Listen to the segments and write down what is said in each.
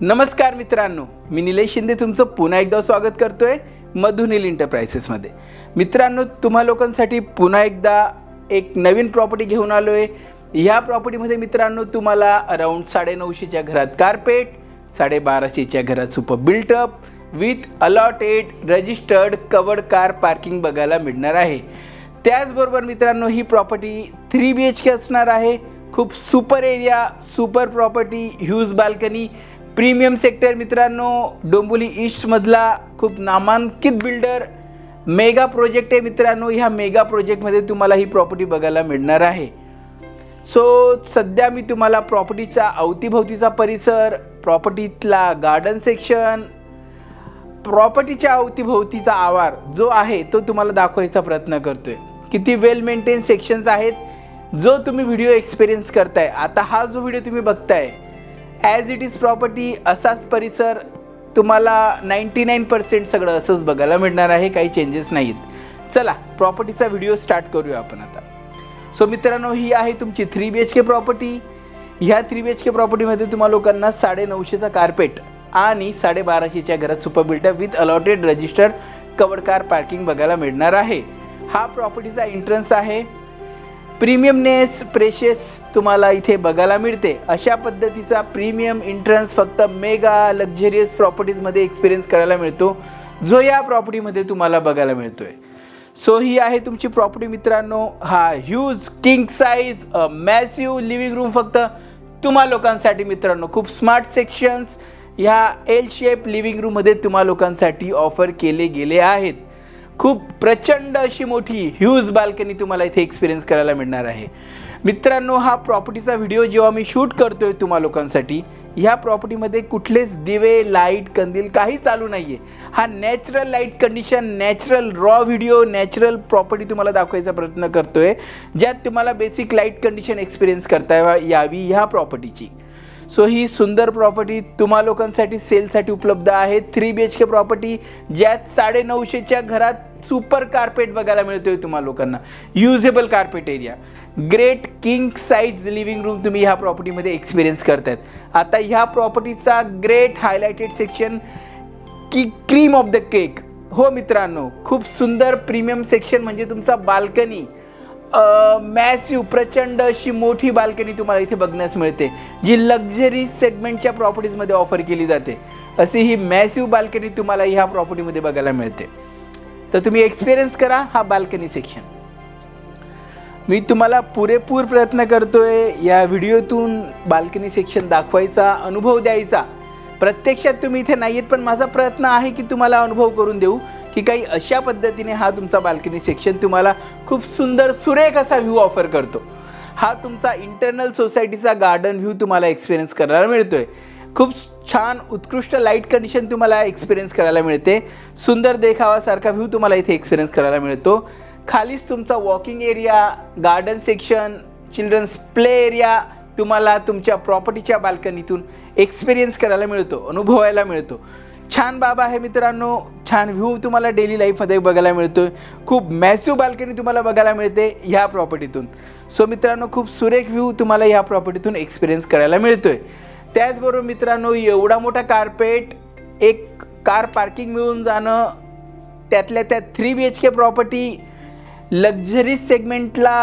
नमस्कार मित्रांनो मी निलेश शिंदे तुमचं पुन्हा एकदा स्वागत करतोय मधुनील इंटरप्रायसेसमध्ये मित्रांनो तुम्हा लोकांसाठी पुन्हा एकदा एक नवीन प्रॉपर्टी घेऊन आलो आहे ह्या प्रॉपर्टीमध्ये मित्रांनो तुम्हाला अराऊंड साडेनऊशेच्या घरात कार्पेट साडेबाराशेच्या घरात super built up with allotted registered covered car parking बघायला मिळणार आहे. त्याचबरोबर मित्रांनो ही property three B H K असणार आहे. खूप super area super property huge balcony premium sector मित्रांनो डोंबिवली ईस्टमधला खूप नामांकित बिल्डर मेगा प्रोजेक्ट आहे मित्रांनो. ह्या मेगा प्रोजेक्टमध्ये तुम्हाला ही प्रॉपर्टी बघायला मिळणार आहे. सो सध्या मी तुम्हाला प्रॉपर्टीचा अवतीभोवतीचा परिसर प्रॉपर्टीतला गार्डन सेक्शन प्रॉपर्टीच्या अवतीभोवतीचा आवार जो आहे तो तुम्हाला दाखवायचा प्रयत्न करतोय. किती वेल मेंटेन सेक्शन्स आहेत जो तुम्ही व्हिडिओ एक्सपिरियन्स करताय. आता हा जो व्हिडिओ तुम्ही बघताय ॲज इट इज प्रॉपर्टी असाच परिसर तुम्हाला नाईंटी नाईन पर्सेंट सगळं असंच बघायला मिळणार आहे काही चेंजेस नाहीत. चला प्रॉपर्टीचा व्हिडिओ स्टार्ट करूया आपण आता. सो मित्रांनो ही आहे तुमची three B H K property ह्या थ्री बी एच के प्रॉपर्टीमध्ये तुम्हा लोकांना साडे नऊशेचा कार्पेट आणि साडेबाराशेच्या घरात super built up with allotted registered covered car parking बघायला मिळणार आहे. हा प्रॉपर्टीचा एंट्रन्स आहे. प्रीमियमनेस प्रेशियस तुम्हाला इथे बघायला मिळते. अशा पद्धतीचा प्रीमियम एंट्रन्स फक्त मेगा लक्झरियस प्रॉपर्टीजमध्ये एक्सपिरियन्स करायला मिळतो. जो या प्रॉपर्टीमध्ये तुम्हाला बघायला मिळतोय. सो ही आहे तुमची प्रॉपर्टी मित्रांनो. हा huge king size massive living room फक्त तुम्हा लोकांसाठी मित्रांनो. खूप स्मार्ट सेक्शन्स ह्या एल शेप लिव्हिंग रूममध्ये तुम्हा लोकांसाठी ऑफर केले गेले आहेत. खूप प्रचंड अशी मोठी ह्यूज बाल्कनी तुम्हाला इथे एक्सपिरियन्स करायला मिळणार आहे. मित्रांनो हा प्रॉपर्टीचा व्हिडिओ जेव्हा मी शूट करतोय तुम्हा लोकांसाठी ह्या प्रॉपर्टीमध्ये कुठलेच दिवे लाइट कंदील काही चालू नाही आहे हा natural light condition natural raw video natural property तुम्हाला दाखवायचा प्रयत्न करतोय ज्यात तुम्हाला बेसिक लाइट कंडिशन एक्सपिरियन्स करता यावी ह्या प्रॉपर्टीची सो ही सुंदर प्रॉपर्टी तुम्हा लोकांसाठी सेलसाठी उपलब्ध आहे. Three B H K property ज्यात साडे नऊशेच्या घरात सुपर कार्पेट बघायला मिळतोय तुम्हा लोकांना. Usable carpet area great king size living room तुम्ही ह्या प्रॉपर्टीमध्ये एक्सपिरियन्स करतायत. आता ह्या प्रॉपर्टीचा ग्रेट हायलायटेड सेक्शन की क्रीम ऑफ द केक हो मित्रांनो खूप सुंदर प्रीमियम सेक्शन म्हणजे तुमचा बाल्कनी मॅसिव्ह प्रचंड अशी मोठी बाल्कनी तुम्हाला इथे बघण्यास मिळते जी लक्झरी सेगमेंटच्या प्रॉपर्टीजमध्ये ऑफर केली जाते. अशी ही मॅसिव्ह बाल्कनी तुम्हाला ह्या प्रॉपर्टीमध्ये बघायला मिळते. तर तुम्ही एक्सपिरियन्स करा हा बाल्कनी सेक्शन मी तुम्हाला पुरेपूर प्रयत्न करतोय या व्हिडिओतून बाल्कनी सेक्शन दाखवायचा अनुभव द्यायचा. प्रत्यक्षात तुम्ही इथे नाही आहेत पण माझा प्रयत्न आहे की तुम्हाला अनुभव करून देऊ. की काही अशा पद्धतीने हा तुमचा बाल्कनी सेक्शन तुम्हाला खूप सुंदर सुरेख असा व्ह्यू ऑफर करतो. हा तुमचा इंटरनल सोसायटीचा गार्डन व्ह्यू तुम्हाला एक्सपिरियन्स करायला मिळतोय. खूप छान उत्कृष्ट लाइट कंडिशन तुम्हाला एक्सपिरियन्स करायला मिळते. सुंदर देखावासारखा व्ह्यू तुम्हाला इथे एक्सपिरियन्स करायला मिळतो. खालीच तुमचा walking area garden section children's play area तुम्हाला तुमच्या प्रॉपर्टीच्या बाल्कनीतून एक्सपिरियन्स करायला मिळतो अनुभवायला मिळतो. छान बाबा आहे मित्रांनो छान व्ह्यू तुम्हाला डेली लाईफमध्ये बघायला मिळतो खूप मॅसिव्ह बाल्कनी तुम्हाला बघायला मिळते ह्या प्रॉपर्टीतून सो मित्रांनो खूप सुरेख व्ह्यू तुम्हाला ह्या प्रॉपर्टीतून एक्सपिरियन्स करायला मिळतोय. त्याचबरोबर मित्रांनो एवढा मोठा कार्पेट एक कार पार्किंग मिळून जाणं त्यातल्या त्यात three B H K property luxury सेगमेंटला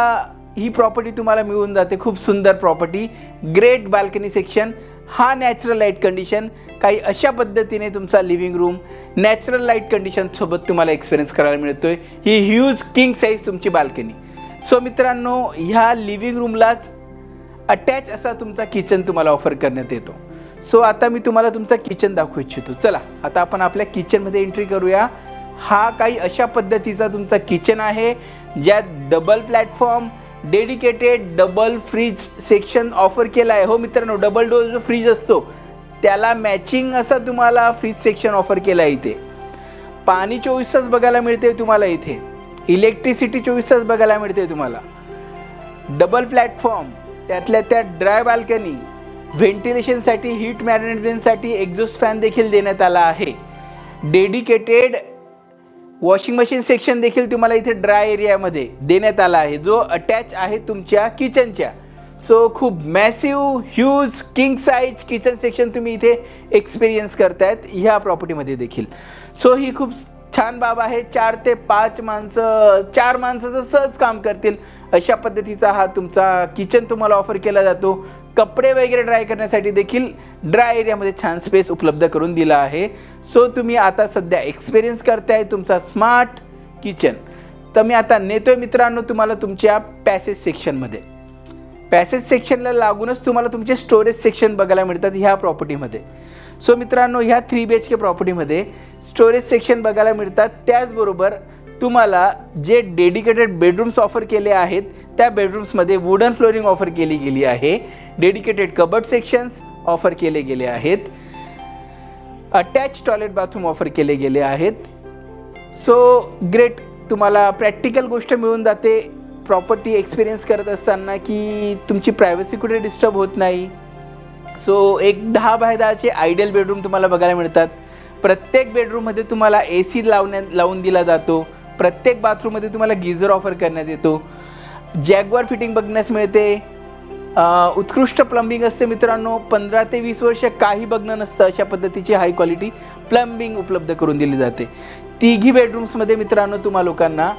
ही प्रॉपर्टी तुम्हाला मिळून जाते. खूप सुंदर प्रॉपर्टी ग्रेट बाल्कनी सेक्शन हा नॅचरल लाइट कंडिशन काही अशा पद्धतीने तुमचा लिव्हिंग रूम नॅचरल लाइट कंडिशनसोबत तुम्हाला एक्सपिरियन्स करायला मिळतो आहे ही ह्यूज किंग साईज तुमची बाल्कनी सो मित्रांनो ह्या लिव्हिंग रूमलाच अटॅच असा तुमचा किचन तुम्हाला ऑफर करण्यात येतो. सो आता मी तुम्हाला तुमचा किचन दाखवू इच्छितो. चला आता आपण आपल्या किचनमध्ये एंट्री करूया. हा काही अशा पद्धतीचा तुमचा किचन आहे ज्यात double platform dedicated double fridge section offer केला आहे हो मित्रांनो डबल डोअर जो फ्रीज असतो त्याला मॅचिंग असा तुम्हाला फ्रीज सेक्शन ऑफर केला आहे इथे. पाणी चोवीस तास बघायला मिळते तुम्हाला इथे. इलेक्ट्रिसिटी चोवीस तास बघायला मिळते तुम्हाला. डबल प्लॅटफॉर्म त्यातल्या त्यात ड्राय बाल्कनी व्हेंटिलेशनसाठी हीट मॅनेजमेंटसाठी एक्झॉस्ट फॅन देखील देण्यात आला आहे. डेडिकेटेड वॉशिंग मशीन सेक्शन देखील तुम्हाला इथे ड्राय एरियामध्ये देण्यात आला आहे. जो अटॅच आहे तुमच्या किचनच्या सो खूप massive huge king size kitchen section तुम्ही इथे एक्सपिरियन्स करतायत ह्या प्रॉपर्टीमध्ये देखील. सो ही खूप छान बाब आहे. चार ते पाच माणसं चार माणसाचं सहज काम करतील अशा पद्धतीचा हा तुमचा किचन तुम्हाला ऑफर केला जातो. कपडे वगैरे ड्राय करण्यासाठी देखील ड्राय एरियामध्ये छान स्पेस उपलब्ध करून दिला आहे. सो तुम्ही आता सध्या एक्सपिरियन्स करताय तुमचा स्मार्ट किचन तर मी आता नेतोय मित्रांनो तुम्हाला तुमच्या पॅसेज सेक्शनमध्ये पॅसेज सेक्शनला लागूनच तुम्हाला तुमचे स्टोरेज सेक्शन बघायला मिळतात ह्या प्रॉपर्टीमध्ये सो मित्रांनो ह्या थ्री बी एच के प्रॉपर्टीमध्ये स्टोरेज सेक्शन बघायला मिळतात. त्याचबरोबर तुम्हाला जे डेडिकेटेड बेडरूम्स ऑफर केले आहेत त्या बेडरूम्समध्ये वुडन फ्लोरिंग ऑफर केली गेली आहे. डेडिकेटेड कबर्ड सेक्शन्स ऑफर केले गेले आहेत. अटॅच टॉयलेट बाथरूम ऑफर केले गेले आहेत. सो ग्रेट तुम्हाला प्रॅक्टिकल गोष्ट मिळून जाते. प्रॉपर्टी एक्सपिरियन्स करत असताना की तुमची प्रायव्हसी कुठे डिस्टर्ब होत नाही. सो एक दहा बाय दहाचे आयडियल बेडरूम तुम्हाला बघायला मिळतात. प्रत्येक बेडरूममध्ये तुम्हाला ए सी लावण्यात लावून दिला जातो. प्रत्येक बाथरूममध्ये तुम्हाला गिझर ऑफर करण्यात येतो. जॅगवार फिटिंग बघण्यास मिळते. उत्कृष्ट प्लंबिंग असते मित्रांनो. पंधरा ते वीस वर्ष काही बघणं नसतं अशा पद्धतीची हाय क्वालिटी प्लंबिंग उपलब्ध करून दिली जाते. तिघी बेडरूम्समध्ये मित्रांनो तुम्हा लोकांना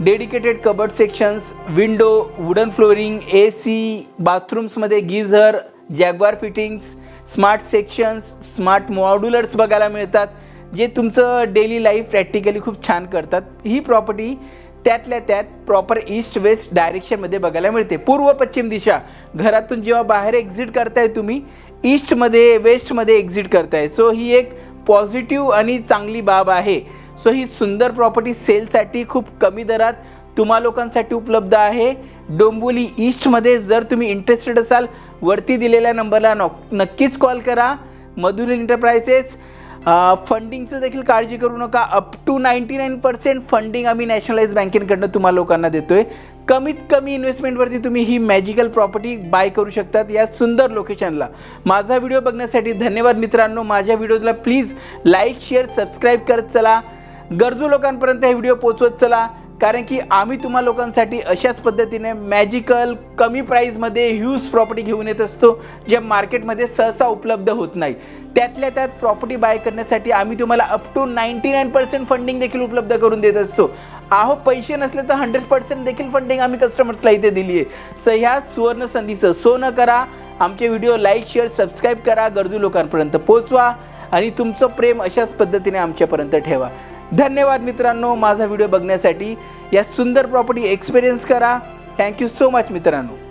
dedicated cupboard sections window wooden flooring A C बाथरूम्समध्ये geyser Jaguar fittings smart sections smart modulars बघायला मिळतात जे तुमचं डेली लाईफ प्रॅक्टिकली खूप छान करतात. ही प्रॉपर्टी त्यातल्या त्यात प्रॉपर ईस्ट वेस्ट डायरेक्शनमध्ये बघायला मिळते. पूर्व पश्चिम दिशा. घरातून जेव्हा बाहेर एक्झिट करताय तुम्ही ईस्टमध्ये वेस्टमध्ये एक्झिट करताय. सो ही एक पॉझिटिव्ह आणि चांगली बाब आहे. सो ही सुंदर प्रॉपर्टी सेलसाठी खूप कमी दरात तुम्हा लोकांसाठी उपलब्ध आहे. डोंबिवली ईस्टमध्ये जर तुम्ही इंटरेस्टेड असाल वरती दिलेल्या नंबरला नॉ नक्कीच कॉल करा. मधुर एंटरप्राइजेस फंडिंगचं देखील काळजी करू नका. Up to ninety nine percent funding आम्ही नॅशनलाइज बँकेकडनं तुम्हाला लोकांना देतोय. कमीत कमी इन्व्हेस्टमेंटवरती तुम्ही ही मॅजिकल प्रॉपर्टी बाय करू शकतात या सुंदर लोकेशनला माझा व्हिडिओ बघण्यासाठी धन्यवाद मित्रांनो. माझ्या व्हिडिओला प्लीज लाईक शेअर सबस्क्राईब करत चला. गरजू लोकांपर्यंत हे व्हिडिओ पोचवत चला. कारण की आम्ही तुम्हा लोकांसाठी अशाच पद्धतीने मॅजिकल कमी प्राईजमध्ये ह्यूज प्रॉपर्टी घेऊन येत असतो ज्या मार्केटमध्ये सहसा उपलब्ध होत नाही. त्यातल्या त्यात प्रॉपर्टी बाय करण्यासाठी आम्ही तुम्हाला up to ninety nine percent funding देखील उपलब्ध करून देत असतो. आहो पैसे नसले तर हंड्रेड पर्सेंट देखील फंडिंग आम्ही कस्टमर्सला इथे दिली आहे सो ह्या सुवर्ण संधीचं सोनं करा आमचे व्हिडिओ लाईक शेअर सबस्क्राईब करा गरजू लोकांपर्यंत पोचवा आणि तुमचं प्रेम अशाच पद्धतीने आमच्यापर्यंत ठेवा. धन्यवाद मित्रांनो माझा व्हिडिओ बघण्यासाठी या सुंदर प्रॉपर्टी एक्सपिरियन्स करा. थँक्यू सो मच मित्रांनो.